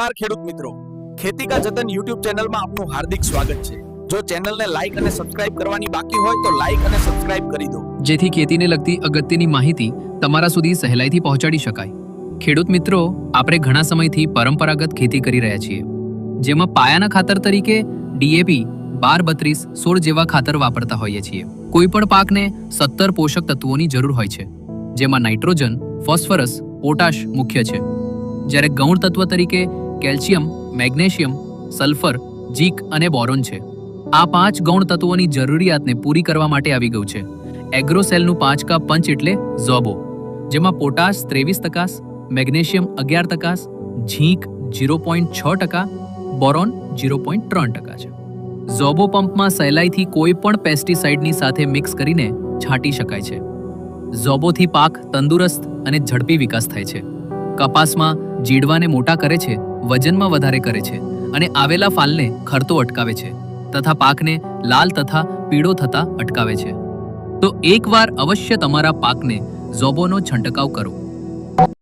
નમસ્કાર ખેડૂત મિત્રો. ખેતી કા જતન યુટ્યુબ ચેનલમાં આપનું હાર્દિક સ્વાગત છે. જો ચેનલને લાઈક અને સબસ્ક્રાઇબ કરવાની બાકી હોય તો લાઈક અને સબસ્ક્રાઇબ કરી દો. જેથી ખેતીને લગતી અગત્યની માહિતી તમારા સુધી સહેલાઈથી પહોંચાડી શકાય. ખેડૂત મિત્રો, આપણે ઘણા સમયથી પરંપરાગત ખેતી કરી રહ્યા છીએ. જેમાં પાયાના ખાતર તરીકે ડીએપી, બાર બત્રીસ, સોળ જેવા ખાતર વાપરતા હોઈએ છીએ. કોઈ પણ પાકને સત્તર પોષક તત્વોની જરૂર હોય છે. જેમાં નાઇટ્રોજન, ફોસ્ફરસ, પોટાશ મુખ્ય છે. જ્યારે ગૌણ તત્વ તરીકે કેલ્શિયમ, મેગ્નેશિયમ, સલ્ફર જીક અને બોરોન છે. આ પાંચ ગૌણ તત્વોની જરૂરિયાતને પૂરી કરવા માટે આવી ગયું છે. એગ્રોસેલનું પાંચકા પંચ એટલે ઝોબો, જેમાં પોટાશ ત્રેવીસ ટકાસ મેગ્નેશિયમ અગિયાર ટકાસ ઝીંક ઝીરો પોઈન્ટ છ ટકા, બોરોન ઝીરો પોઈન્ટ ત્રણ ટકા છે. ઝોબો પંપમાં સહેલાઈથી કોઈ પણ પેસ્ટિસાઇડની સાથે મિક્સ કરીને છાંટી શકાય છે. ઝોબોથી પાક તંદુરસ્ત અને ઝડપી વિકાસ થાય છે. કપાસમાં જીડવાને મોટા કરે છે, વજનમાં વધારે કરે છે અને આવેલા ફાલને ખરતો અટકાવે છે તથા પાકને લાલ તથા પીળો થતા અટકાવે છે. તો એકવાર અવશ્ય તમારા પાકને ઝોબોનો છંટકાવ કરો.